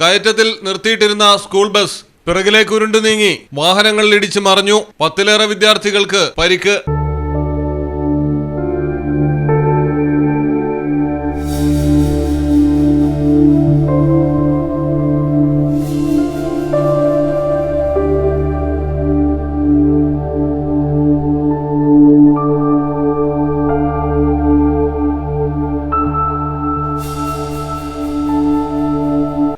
കയറ്റത്തിൽ നിർത്തിയിട്ടിരുന്ന school bus പിറകിലേക്ക് ഉരുണ്ടു നീങ്ങി വാഹനങ്ങളിൽ ഇടിച്ച് മറിഞ്ഞു. പത്തിലേറെ വിദ്യാർത്ഥികൾക്ക് പരിക്ക്.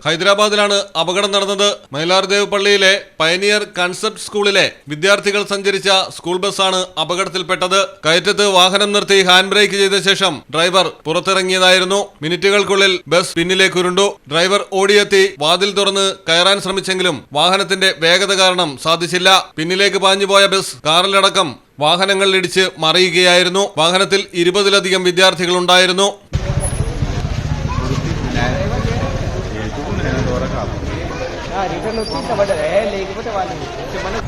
ഹൈദരാബാദിലാണ് അപകടം നടന്നത്. മൈലാർദേവ് പള്ളിയിലെ പയനിയർ കൺസെപ്റ്റ് സ്കൂളിലെ വിദ്യാർത്ഥികൾ സഞ്ചരിച്ച സ്കൂൾ ബസ്സാണ് അപകടത്തിൽപ്പെട്ടത്. കയറ്റത്ത് വാഹനം നിർത്തി ഹാൻഡ് ബ്രേക്ക് ചെയ്ത ശേഷം ഡ്രൈവർ പുറത്തിറങ്ങിയതായിരുന്നു. മിനിറ്റുകൾക്കുള്ളിൽ ബസ് പിന്നിലേക്ക് ഉരുണ്ടു ഡ്രൈവർ ഓടിയെത്തി വാതിൽ തുറന്ന് കയറാൻ ശ്രമിച്ചെങ്കിലും വാഹനത്തിന്റെ വേഗത കാരണം സാധിച്ചില്ല. പിന്നിലേക്ക് പാഞ്ഞുപോയ ബസ് കാറിലടക്കം വാഹനങ്ങളിലിടിച്ച് മറിയുകയായിരുന്നു. വാഹനത്തിൽ ഇരുപതിലധികം വിദ്യാർത്ഥികൾ ഉണ്ടായിരുന്നു Ah, dito no kita ba eh, lego pa tawali. Cuma na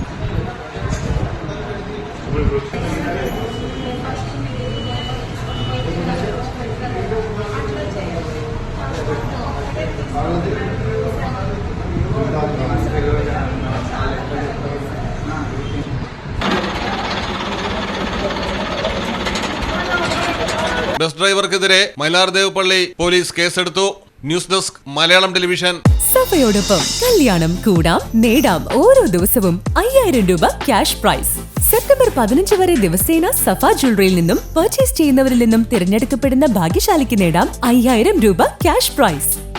bus ഡ്രൈവർക്കെതിരെ മൈലാർദേവ് പള്ളി പോലീസ് കേസെടുത്തു ന്യൂസ് ഡെസ്ക് മലയാളം ടെലിവിഷൻ. സഭയോടൊപ്പം കല്യാണം കൂടാം നേടാം ഓരോ ദിവസവും അയ്യായിരം രൂപ ക്യാഷ് പ്രൈസ്. സെപ്റ്റംബർ പതിനഞ്ച് വരെ ദിവസേന സഫ ജ്വല്ലറിയിൽ നിന്നും പർച്ചേസ് ചെയ്യുന്നവരിൽ നിന്നും തിരഞ്ഞെടുക്കപ്പെടുന്ന ഭാഗ്യശാലിക്ക് നേടാം അയ്യായിരം രൂപ ക്യാഷ് പ്രൈസ്.